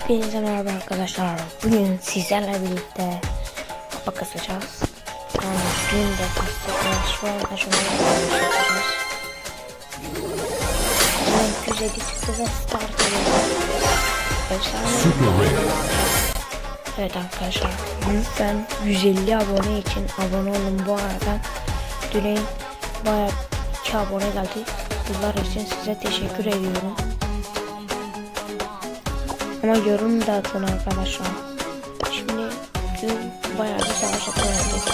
Hepinize merhaba arkadaşlar. Bugün sizlerle birlikte kupa kasacağız. Yani dün de kastık. Şu an kasacağız. Şimdi 250 çıktı ve start. Efsane. Evet arkadaşlar. Lütfen 150 abone için abone olun bu arada. Dün bayağı 2 abone geldi. Bunlar için size teşekkür ediyorum. Ama yorum da atın arkadaşlar. Şimdi dün bayağı bir savaş atıyoruz.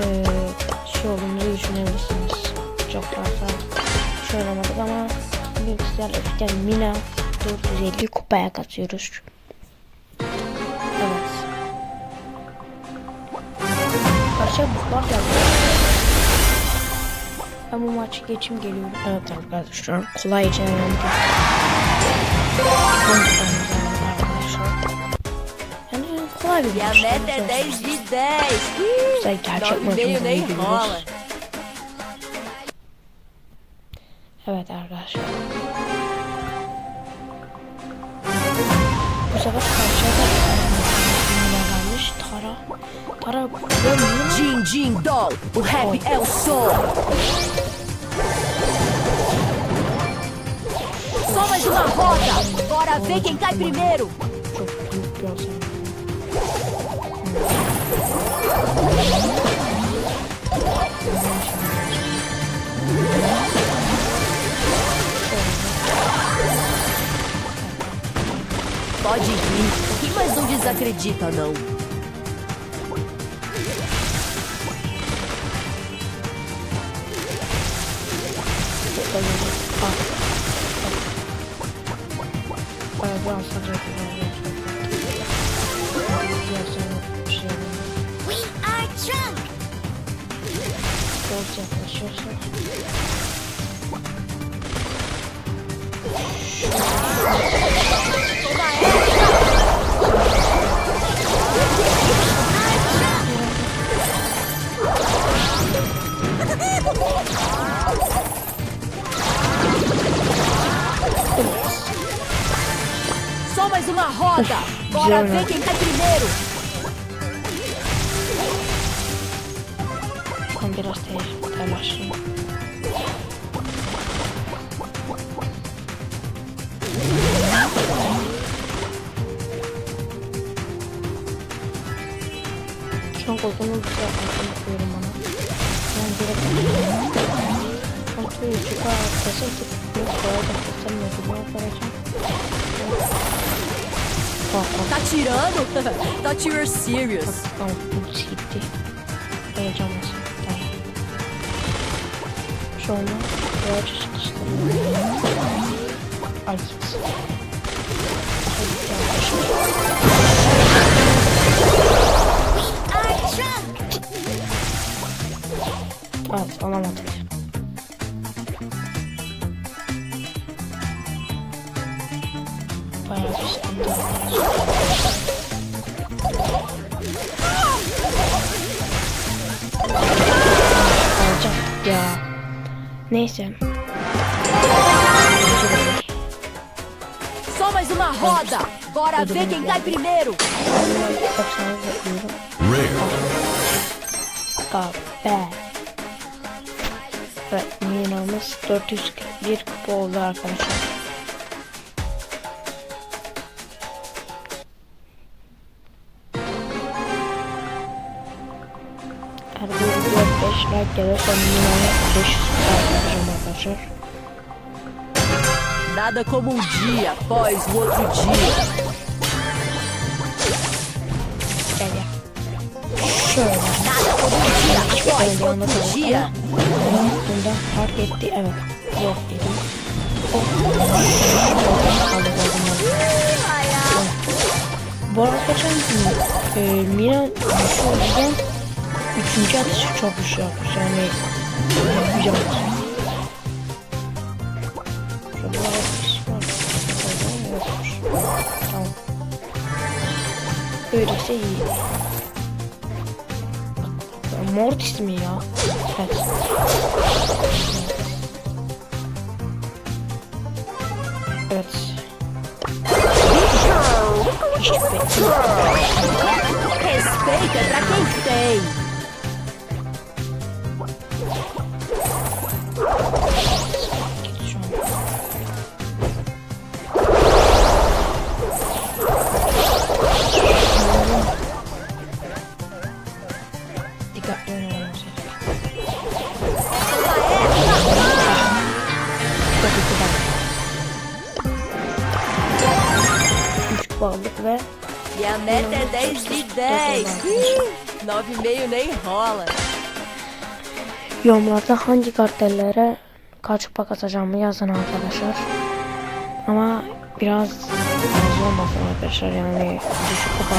Ee, şey olduğumuzu düşünebilirsiniz. Çok fazla şey olamadık ama sizlerle birlikte Mina 450 kupaya katıyoruz. Evet. Karşıya buklar geldi. Ben bu maçı geçim geliyorum. Evet arkadaşlar kolayca arkadaşlar. Yani kolay bir maç. meta é 10 de 10. Güzel gerçek 9,5 maçımızı nem gidiyoruz. rola. Evet arkadaşlar. Bu sefer karşıya da Mina varmış. Tara. Tara. Din Din Doll, o rap é o roda. Bora ver quem cai primeiro. Pode vir. Quem mais não desacredita, não? Bayağı bir alsacak. We are drunk. Çok yaklaşıyorsa. Só mais uma roda. Bora Jonah. ver quem cai primeiro. Ben biraz te- telaşlıyım. Şu an koltuğumu güzel yapmasını istiyorum bana. Ben direkt kontrolü çıkar arkadaşlar tıklığı koyacak. Sen ne bilmiyorum koyacağım. Bak bak. Tá tirando? Thought you were serious. Tamam bu gitti. Tamam. Şu anda koyacak işte. Ay git. Evet alamadık. Alacaktık ya. Neyse. Só mais uma roda. Bora ver quem cai primeiro. Kahve. Evet, minamız 441 kupa oldu arkadaşlar. Eğer bu video 5 like gelirse minamı 500 kupa yapacağım arkadaşlar. Nada como um dia após o outro dia. Gel. Şöyle. Nada como um dia após outro dia. Ama bunda fark etti. Evet. Yok dedim. Oh. Bu gün e, şu yüzden üçüncü atışı çok güçlü yapmış. Yani güzel atış. Şu bu arada bir şey var. İyi. Mortis mi ya? Evet. Evet. Hiç beklemedim. Respeita pra. E a meta é 10 de 10. Ih, 9,5 nem rola. yorumlarda hangi kartellere kaç kupa kasacağımı yazın arkadaşlar. Ama biraz fazla olmasın arkadaşlar yani düşük kupa.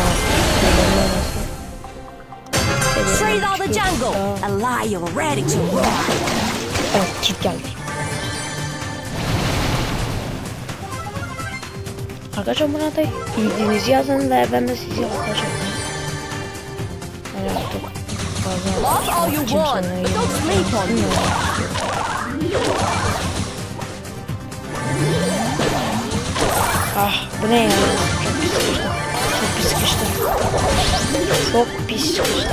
Straight out the jungle. A lion ready to roar. Evet çift geldi. Arkadaşlar buna da bildiğinizi yazın ve ben de sizi arkadaşlar. Artık fazla. Ah bu ne ya? Çok pis sıkıştı. Çok pis sıkıştı.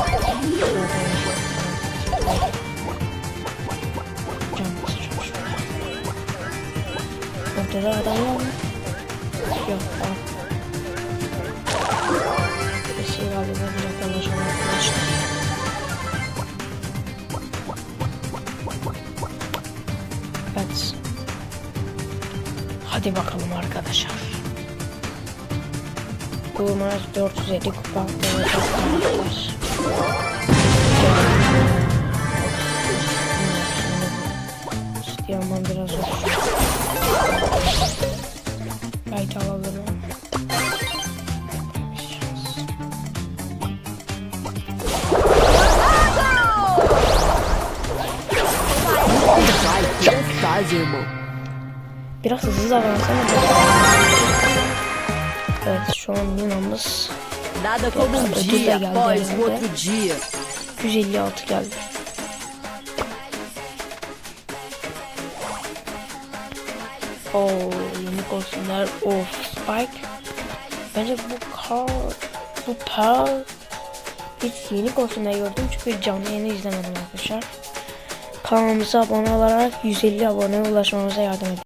Çok pis sıkıştı. Ortada adam var mı? Yok. Bir şey galiba direkt alacağım arkadaşlar. Evet. Hadi bakalım arkadaşlar. Bu maç 450 kupa olacak arkadaşlar. İstiyorum ben biraz olsun. Pensar, irmão. Biraz hızlı davransana. Evet şu an Yunan'ımız Nada como um dia após o outro dia. 156 geldi. Oo yeni kostümler of Spike. Bence bu Carl, bu Pearl hiç yeni kostümler gördüm çünkü canlı yeni izlemedim arkadaşlar. Kanalımıza abone olarak 150 aboneye ulaşmamıza yardım edin.